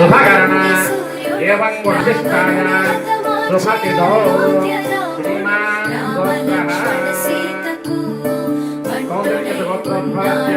శుభకరణ ఏవం గుణదిష్టాయ శుభతిదో శ్రీమాన్ గోత్రోత్పాద్య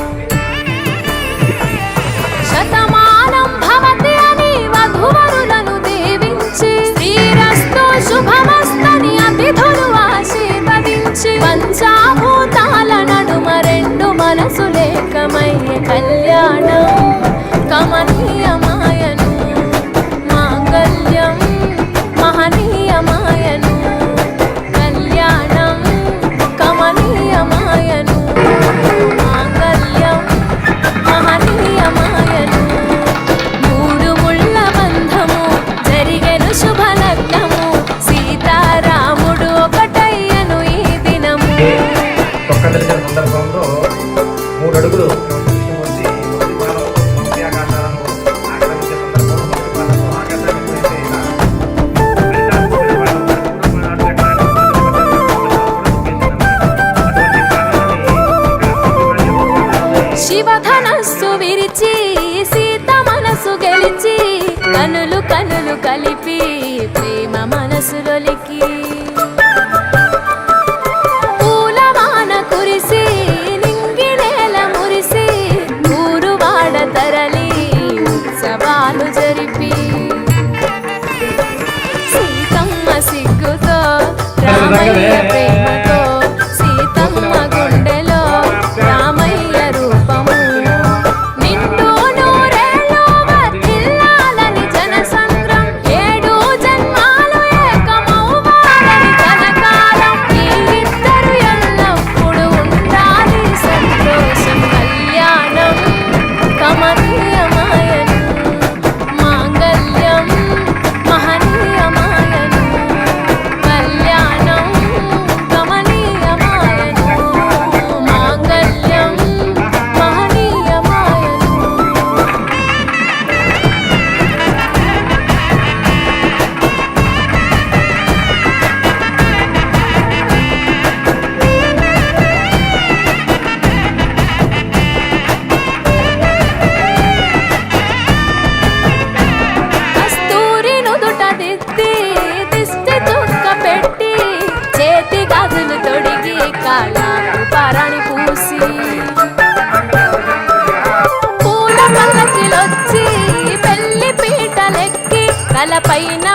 పైన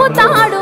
పంపుతాడు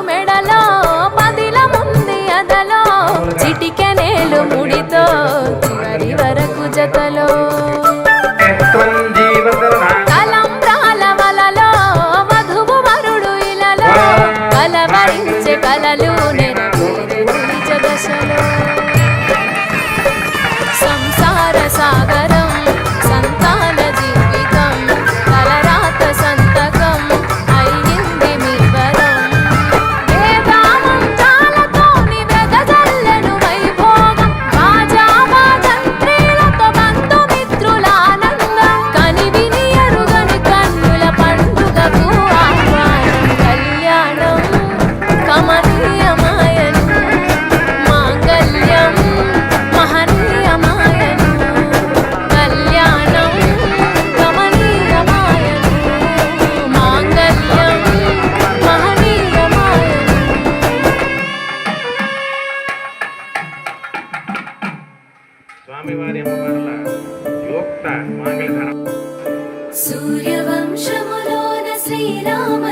श्रीराम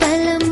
పిడికిట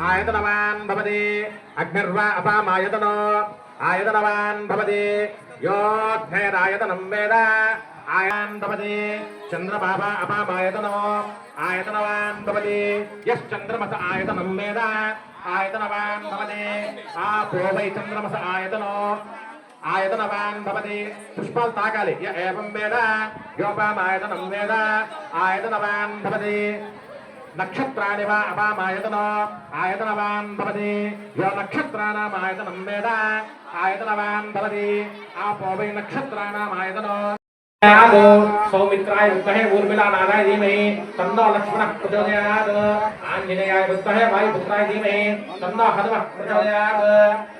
ఆయతనవాన్ భవతి అగ్నిర్వ అపామాయతనో ఆయతనవాన్ భవతి యోధ్యయదాయతనం వేద ఆయాన్ భవతి చంద్రబాబ అపామాయతనో ఆయతనవాన్ భవతి యశ్చంద్రమస ఆయతనం వేద ఆయతనవాన్ భవతి ఆ కోవై చంద్రమస ఆయతనో ఆయతనవాన్ భవతి పుష్పాలు తాకాలి ఏం వేద యోపామాయతనం వేద ఆయతనవాన్ భవతి నక్షత్రాణి వా అపామాయతనో ఆయతనవాన్ భవతి యో నక్షత్రాణాం ఆయతనం వేద ఆయతనవాన్ భవతి ఆపో వై నక్షత్రాణాం ఆయతనో సౌమిత్రాయ విద్మహే ఊర్మిళానాదాయ ధీమహి తన్నో లక్ష్మణः ప్రచోదయాత్ ఆంజనేయాయ విద్మహే వాయుపుత్రాయ ధీమహి తన్నో హనుమః ప్రచోదయాత్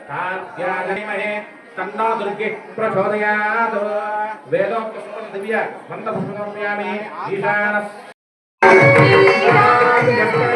కార్త్యాయ ధీమహి తన్నో దుర్గే ప్రచోదయాత్ వేదోక్తం దివ్య Yeah.